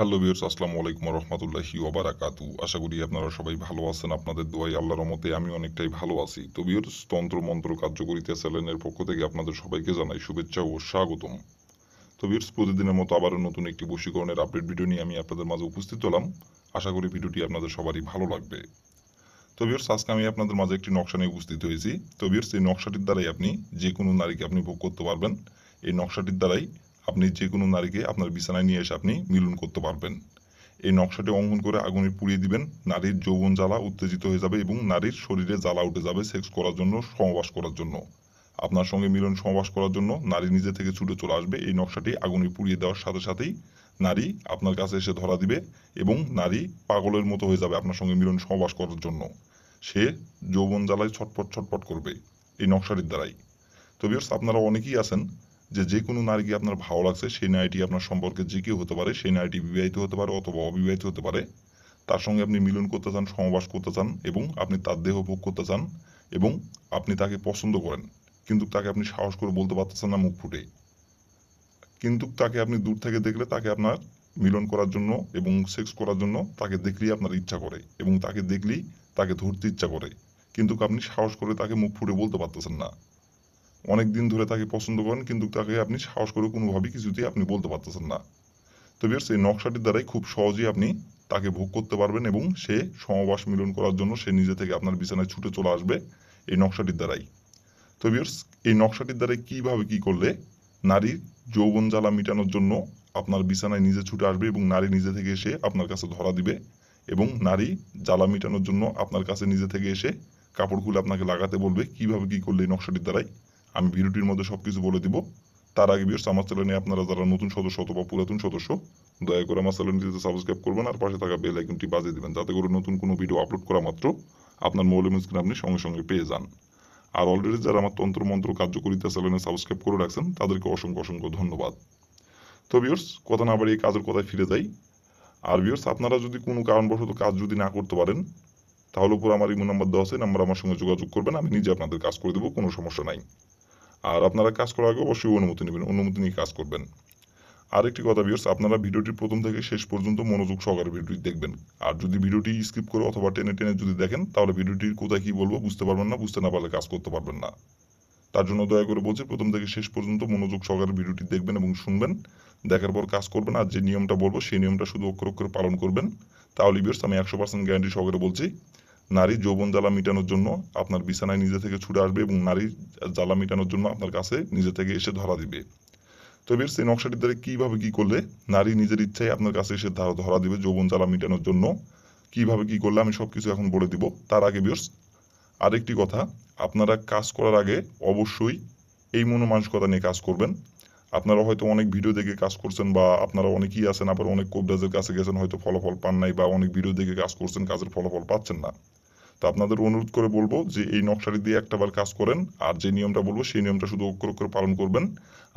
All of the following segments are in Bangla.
হ্যালো বিয়ার্স আসসালামু আলাইকুম রহমতুল্লাহি ওবারাকাতু। আশা করি আপনারা সবাই ভালো আছেন, আপনাদের দোয়াই আল্লাহর রহমতে আমি অনেকটাই ভালো আছি। তো বিয়ার্স তন্ত্র মন্ত্র কার্যকরিতা চ্যানেলের পক্ষ থেকে আপনাদের সবাইকে জানাই শুভেচ্ছা ও স্বাগতম। তো বিয়ার্স প্রতিদিনের মতো আবারও নতুন একটি বশীকরণের আপডেট ভিডিও নিয়ে আমি আপনাদের মাঝে উপস্থিত হলাম। আশা করি ভিডিওটি আপনাদের সবারই ভালো লাগবে। তো বিয়ার্স আজকে আমি আপনাদের মাঝে একটি নকশা নিয়ে উপস্থিত হয়েছি। তো বিয়ার্স এই নকশাটির দ্বারাই আপনি যে কোনো নারীকে আপনি ভোগ করতে পারবেন। এই নকশাটির দ্বারাই আপনি যে কোনো নারীকে আপনার বিছানায় নিয়ে এসে আপনি মিলন করতে পারবেন। এই নকশাটি অঙ্কন করে আগুনে পুড়িয়ে দিবেন। নারীর যৌবন জ্বালা উত্তেজিত হয়ে যাবে এবং নারীর শরীরে জ্বালা উঠে যাবে সেক্স করার জন্য সমবাস করার জন্য। আপনার সঙ্গে মিলন সমবাস করার জন্য নারী নিজে থেকে ছুটে চলে আসবে। এই নকশাটি আগুনে পুড়িয়ে দেওয়ার সাথে সাথেই নারী আপনার কাছে এসে ধরা দিবে এবং নারী পাগলের মতো হয়ে যাবে আপনার সঙ্গে মিলন সহবাস করার জন্য। সে যৌবন জ্বালায় ছটপট ছটপট করবে। এই নকশাটির দ্বারাই। তো বিয়ার্স আপনারা অনেকেই আছেন যে যে কোনো নারীকে আপনার ভালো লাগছে, সেই নারীটি আপনার সম্পর্কে যে কেউ হতে পারে, সেই নারীটি বিবাহিত হতে পারে অথবা অবিবাহিত হতে পারে। তার সঙ্গে আপনি মিলন করতে চান, সমাবাস করতে চান এবং আপনি তার দেহ ভোগ করতে চান এবং আপনি তাকে পছন্দ করেন, কিন্তু তাকে আপনি সাহস করে বলতে পারতেছেন না মুখ ফুটে। কিন্তু তাকে আপনি দূর থেকে দেখলে তাকে আপনার মিলন করার জন্য এবং সেক্স করার জন্য তাকে দেখলেই আপনার ইচ্ছা করে এবং তাকে দেখলেই তাকে ধরতে ইচ্ছা করে, কিন্তু আপনি সাহস করে তাকে মুখ ফুটে বলতে পারতেছেন না। অনেক দিন ধরে তাকে পছন্দ করেন, কিন্তু তাকে আপনি সাহস করে কোনোভাবেই কিছুতেই আপনি বলতে পারতেছেন না। তো বিয়ার্স, এই নকশাটির দ্বারাই খুব সহজেই আপনি তাকে ভোগ করতে পারবেন এবং সে সমবাস মিলন করার জন্য সে নিজে থেকে আপনার বিছানায় ছুটে চলে আসবে এই নকশাটির দ্বারাই। তো বিয়ার্স, এই নকশাটির দ্বারাই কীভাবে কী করলে নারীর যৌবন জ্বালা মেটানোর জন্য আপনার বিছানায় নিজে ছুটে আসবে এবং নারী নিজে থেকে এসে আপনার কাছে ধরা দিবে এবং নারী জ্বালা মেটানোর জন্য আপনার কাছে নিজে থেকে এসে কাপড় খুলে আপনাকে লাগাতে বলবে? কীভাবে কি করলে এই নকশাটির দ্বারাই? আমি ভিডিওটির মধ্যে সব কিছু বলে দিব। তার আগে বিয়ার্স আমার চ্যানেলে আপনারা যারা নতুন সদস্য অথবা পুরাতন সদস্য, দয়া করে আমার চ্যানেলটিতে সাবস্ক্রাইব করবেন আর পাশে থাকা বেল আইকনটি বাজিয়ে দেবেন, যাতে করে নতুন কোনো ভিডিও আপলোড করা মাত্র আপনার মোবাইল স্ক্রিনে আপনি সঙ্গে সঙ্গে পেয়ে যান। আর অলরেডি যারা আমার তন্ত্র মন্ত্র কার্যকরিতা চ্যানেলে সাবস্ক্রাইব করে রাখছেন, তাদেরকে অসংখ্য অসংখ্য ধন্যবাদ। তো বিয়ার্স কথা না বাড়িয়ে কাজের কথায় ফিরে যাই। আর বিয়ার্স আপনারা যদি কোনো কারণবশত কাজ যদি না করতে পারেন, তাহলে উপর আমার ইমো নাম্বার দেওয়া আছে নাম্বার আমার সঙ্গে যোগাযোগ করবেন, আমি নিজে আপনাদের কাজ করে দেবো, কোনো সমস্যা নাই। আর আপনারা কাজ করার আগে অবশ্যই অনুমতি নেবেন, অনুমতি নিয়ে কাজ করবেন। আরেকটি কথা বিয়ার্স আপনারা ভিডিওটি প্রথম থেকে শেষ পর্যন্ত মনোযোগ সহকারে ভিডিওটি দেখবেন। আর যদি ভিডিওটি স্কিপ করে অথবা টেনে টেনে যদি দেখেন, তাহলে ভিডিওটির কোথায় কী বলব বুঝতে পারবেন না, বুঝতে না পারলে কাজ করতে পারবেন না। তার জন্য দয়া করে বলছি, প্রথম থেকে শেষ পর্যন্ত মনোযোগ সহকারে ভিডিওটি দেখবেন এবং শুনবেন। দেখার পর কাজ করবেন আর যে নিয়মটা বলব, সেই নিয়মটা শুধু অক্ষর অক্ষরে পালন করবেন। তাহলে বিয়ার্স আমি একশো পার্সেন্ট গ্যারান্টি সহকারে বলছি নারী যৌবন জ্বালা মেটানোর জন্য আপনার বিছানায় নিজে থেকে ছুটে আসবে এবং নারী জ্বালা মেটানোর জন্য আপনার কাছে নিজে থেকে এসে ধরা দিবে। তো বিয়ার্স এই নকশাটির দ্বারা কীভাবে কী করলে নারী নিজের ইচ্ছায় আপনার কাছে এসে ধরা ধরা দিবে যৌবন জ্বালা মেটানোর জন্য? কীভাবে কী করলে? আমি সব কিছু এখন বলে দিব। তার আগে বিয়ার্স আরেকটি কথা, আপনারা কাজ করার আগে অবশ্যই এই মনোমানসিকতা নিয়ে কাজ করবেন। আপনারা হয়তো অনেক ভিডিও দেখে কাজ করছেন বা আপনারা অনেকেই আছেন, আবার অনেক কোবরাজের কাছে গেছেন, হয়তো ফলাফল পান নাই বা অনেক ভিডিও দেখে কাজ করছেন, কাজের ফলাফল পাচ্ছেন না। তো আপনাদের অনুরোধ করে বলব যে এই নকশাটি দিয়ে একটাবার কাজ করেন, আর যে নিয়মটা বলব সেই নিয়মটা শুধু অক্ষর অক্ষর পালন করবেন।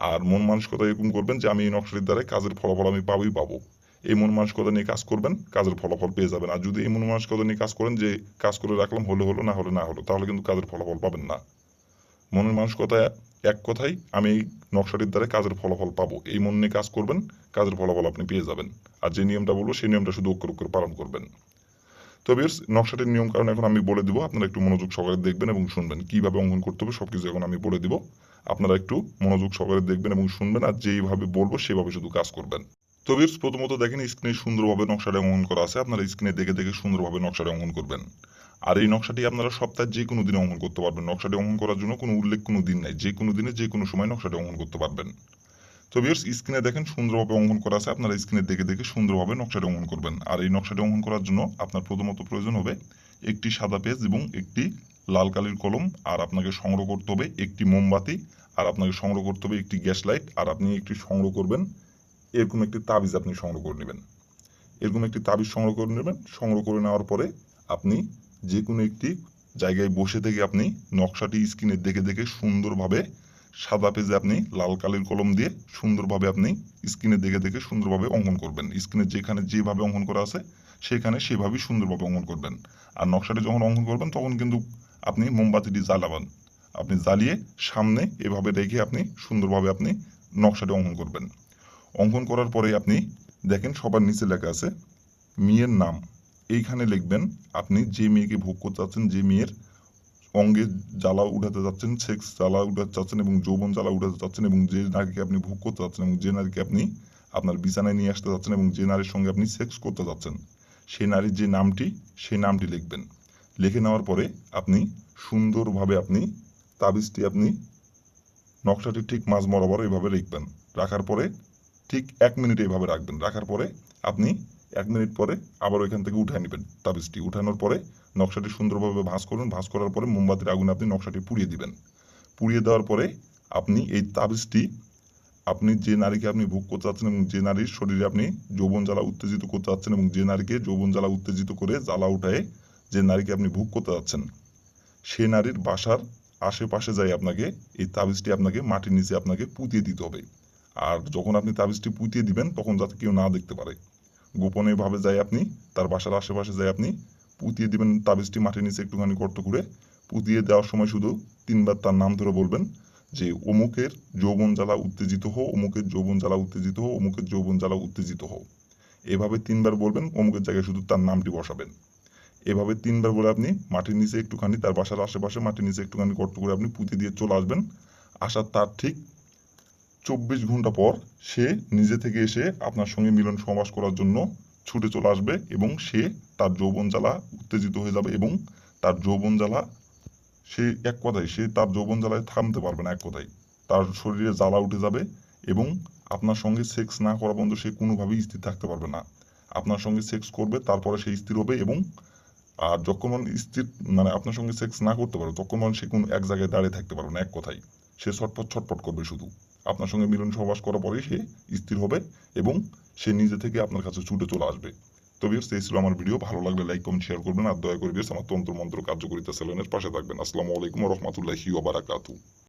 আর মন মানসিকতা এরকম করবেন যে আমি এই নকশাটির দ্বারা কাজের ফলাফল আমি পাবই, পাবো। এই মন মানসিকতা নিয়ে কাজ করবেন, কাজের ফলাফল পেয়ে যাবেন। আর যদি এই মন মানসিকতা নিয়ে কাজ করেন যে কাজ করে রাখলাম, হলে, হলো, না হলে, না হলো, তাহলে কিন্তু কাজের ফলাফল পাবেন না। মনের মানসিকতা এক কথাই, আমি এই নকশাটির দ্বারা কাজের ফলাফল পাবো। এই মন নিয়ে কাজ করবেন, কাজের ফলাফল আপনি পেয়ে যাবেন। আর যে নিয়মটা বলব সেই নিয়মটা শুধু অক্ষর অক্ষর পালন করবেন। তো নকশাটির নিয়ম কারণ এখন আমি বলে দিব। আপনারা একটু মনোযোগ সহকারে দেখবেন এবং শুনবেন। কীভাবে অঙ্কন করতে হবে সব কিছু এখন আমি বলে দিব। আপনারা একটু মনোযোগ সহকারে দেখবেন এবং শুনবেন আর যেইভাবে বলব সেভাবে শুধু কাজ করবেন। তো প্রথমত দেখেন স্ক্রিনে সুন্দরভাবে নকশাটা অঙ্কন করা আছে। আপনারা স্ক্রিনে দেখে দেখে সুন্দরভাবে নকশাটা অঙ্কন করবেন। আর এই নকশাটি আপনারা সপ্তাহে যে কোনো দিনে অঙ্কন করতে পারবেন। নকশাটি অঙ্কন করার জন্য কোনো উল্লেখ কোনো দিন নাই। যে কোনো দিনে যে কোনো সময় নকশাটি অঙ্কন করতে পারবেন। তো বিয়ার্স স্ক্রিনে দেখেন সুন্দরভাবে অঙ্কন করা আছে। আপনারা স্ক্রিনে দেখে দেখে সুন্দরভাবে নকশাটি অঙ্কন করবেন। আর এই নকশাটি অঙ্কন করার জন্য আপনার প্রথমত প্রয়োজন হবে একটি সাদা পেজ এবং একটি লাল কালির কলম, আর আপনাকে সংগ্রহ করতে হবে একটি মোমবাতি, আর আপনাকে সংগ্রহ করতে হবে একটি গ্যাস লাইট, আর আপনি একটি সংগ্রহ করবেন, এরকম একটি তাবিজ আপনি সংগ্রহ করে নেবেন। এরকম একটি তাবিজ সংগ্রহ করে নেবেন। সংগ্রহ করে নেওয়ার পরে আপনি যে কোনো একটি জায়গায় বসে থেকে আপনি নকশাটি স্ক্রিনে দেখে দেখে সুন্দরভাবে সাদা পেজে আপনি লাল কালির কলম দিয়ে সুন্দরভাবে আপনি স্ক্রিনে দেখে দেখে সুন্দরভাবে অঙ্কন করবেন। স্ক্রিনে যেখানে যেভাবে অঙ্কন করা আছে, সেখানে সেভাবেই সুন্দরভাবে অঙ্কন করবেন। আর নকশাটি যখন অঙ্কন করবেন, তখন কিন্তু আপনি মোমবাতিটি জ্বালাবেন। আপনি জ্বালিয়ে সামনে এভাবে রেখে আপনি সুন্দরভাবে আপনি নকশাটি অঙ্কন করবেন। অঙ্কন করার পরে আপনি দেখেন সবার নিচে লেখা আছে, মেয়ের নাম। এইখানে লিখবেন, আপনি যে মেয়েকে ভোগ করতে চাচ্ছেন যে মেয়ের অঙ্গে জ্বালা উঠাতে চাচ্ছেন সেক্স জ্বালা উঠাতে চাচ্ছেন এবং যৌবন জ্বালা উঠাতে চাচ্ছেন এবং যে নারীকে আপনি ভোগ করতে চাচ্ছেন এবং যে নারীকে আপনি আপনার বিছানায় নিয়ে আসতে চাচ্ছেন এবং যে নারীর সঙ্গে আপনি সেক্স করতে চাচ্ছেন সেই নারীর যে নামটি, সেই নামটি লিখবেন। লিখে নেওয়ার পরে আপনি সুন্দরভাবে আপনি তাবিজটি আপনি নকশাটি ঠিক মাঝ বরাবর এইভাবে লিখবেন। রাখার পরে ঠিক এক মিনিট এইভাবে রাখবেন। রাখার পরে আপনি এক মিনিট পরে আবার ওইখান থেকে উঠায় নেবেন তাবিজটি। উঠানোর পরে নকশাটি সুন্দরভাবে ভাঁজ করুন। ভাঁজ করার পরে মোমবাতির আগুনে আপনি নকশাটি পুড়িয়ে দিবেন। পুড়িয়ে দেওয়ার পরে আপনি এই তাবিজটি, আপনি যে নারীকে আপনি ভোগ করতে চাচ্ছেন এবং যে নারীর শরীরে আপনি যৌবন জ্বালা উত্তেজিত করতে চাচ্ছেন এবং যে নারীকে যৌবন জ্বালা উত্তেজিত করে জ্বালা উঠায় যে নারীকে আপনি ভোগ করতে চাচ্ছেন সে নারীর বাসার আশেপাশে যাই আপনাকে এই তাবিজটি আপনাকে মাটির নিচে আপনাকে পুঁতিয়ে দিতে হবে। আর যখন আপনি তাবিজটি পুঁতিয়ে দিবেন, তখন যাতে কেউ না দেখতে পারে। গোপনীয়ভাবে যাই আপনি, তার বাসার আশেপাশে যাই আপনি পুঁতিয়ে দিবেন তাবিজটি মাটির নিচে একটুখানি গর্ত করে। পুঁতিয়ে দেওয়ার সময় শুধু তিনবার তার নাম ধরে বলবেন যে, অমুকের যৌবন জ্বালা উত্তেজিত হো অমুকের যৌবন জ্বালা উত্তেজিত হো অমুকের যৌবন জ্বালা উত্তেজিত হো এভাবে তিনবার বলবেন, অমুকের জায়গায় শুধু তার নামটি বসাবেন। এভাবে তিনবার বলে আপনি মাটির নিচে একটুখানি, তার বাসার আশেপাশে মাটির নিচে একটুখানি গর্ত করে আপনি পুঁতে দিয়ে চলে আসবেন। আসার তার ঠিক চব্বিশ ঘণ্টা পর সে নিজে থেকে এসে আপনার সঙ্গে মিলন সমাস করার জন্য ছুটে চলে আসবে এবং সে তার যৌবন জ্বালা উত্তেজিত হয়ে যাবে এবং তার যৌবন জ্বালা সে এক কথায়, সে তার যৌবন জ্বালায় থামতে পারবে না এক কথায়। তার শরীরে জ্বালা উঠে যাবে এবং আপনার সঙ্গে সেক্স না করা পর্যন্ত সে কোনোভাবেই স্থির থাকতে পারবে না। আপনার সঙ্গে সেক্স করবে, তারপরে সে স্থির হবে এবং, আর যখন মানে স্থির মানে আপনার সঙ্গে সেক্স না করতে পারবে, তখন মানে সে কোনো এক জায়গায় দাঁড়িয়ে থাকতে পারবে না এক কথায়। সে ছটপট ছটপট করবে শুধু। আপনার সঙ্গে মিলন সহবাস করার পরে সে স্থির হবে এবং সে নিজে থেকে আপনার কাছে ছুটে চলে আসবে। তো বিয়ার্স এই ছিল আমার ভিডিও ভালো লাগলে লাইক কমেন্ট শেয়ার করবেন আর দয়া করে বিয়ার্স আমার তন্ত্র মন্ত্র কার্যকরিতা চ্যানেলের পাশে থাকবেন। আসসালামু আলাইকুম রহমতুল্লাহি ওবারাকাতু